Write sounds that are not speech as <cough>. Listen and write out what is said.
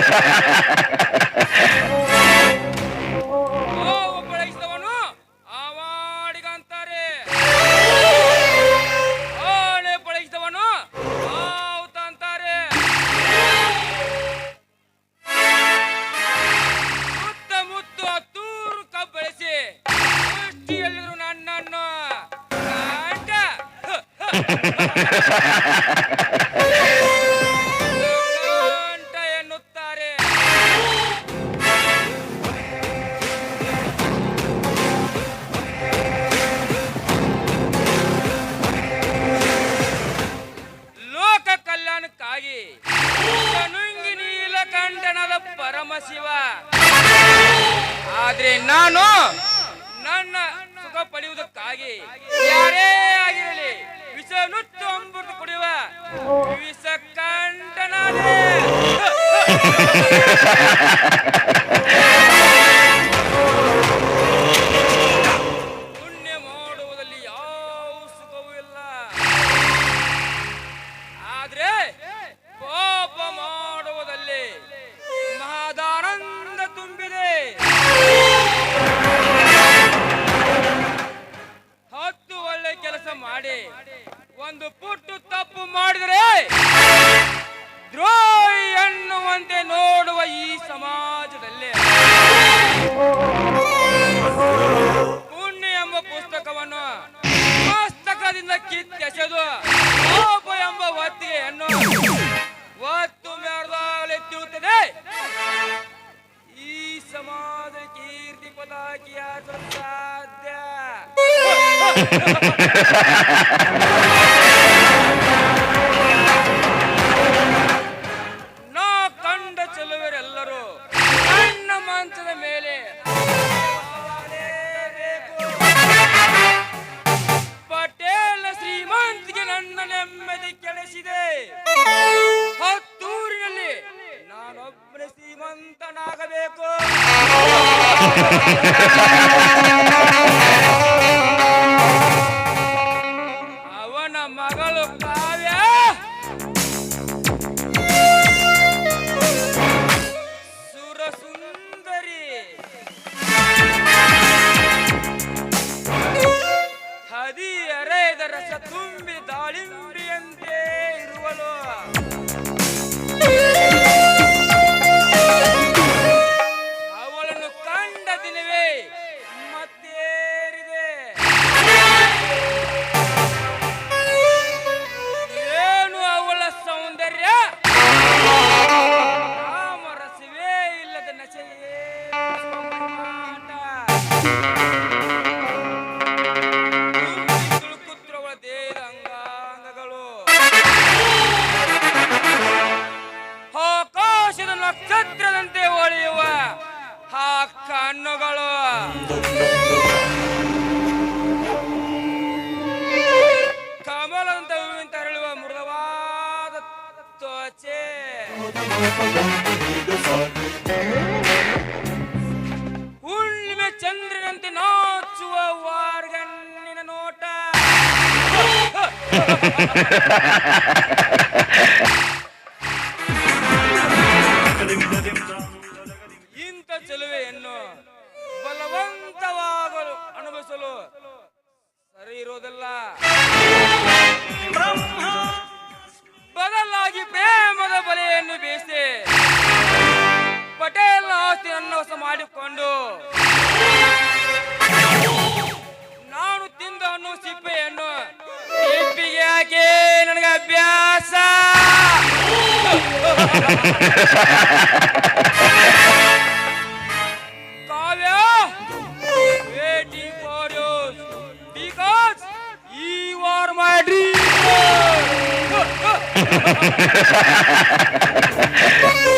Ha ha ha ha ha! ಆದ್ರೆ ನಾನು ನನ್ನ ಸುಖ ಪಡೆಯುವುದಕ್ಕಾಗಿ ಯಾರೇ ಆಗಿರಲಿ ವಿಷನು ತಂಬುಟ್ಟು ಕುಡಿಯುವ ವಿಷ ಕಂಡನಾದೆ <laughs> બગજિયા તો સાધ્યા 됩니다. ಇಂಥ ಚೆಲುವೆಯನ್ನು ಬಲವಂತವಾಗಲು ಅನುಭವಿಸಲು ಸರಿ ಇರೋದಿಲ್ಲ. Ha ha ha ha ha!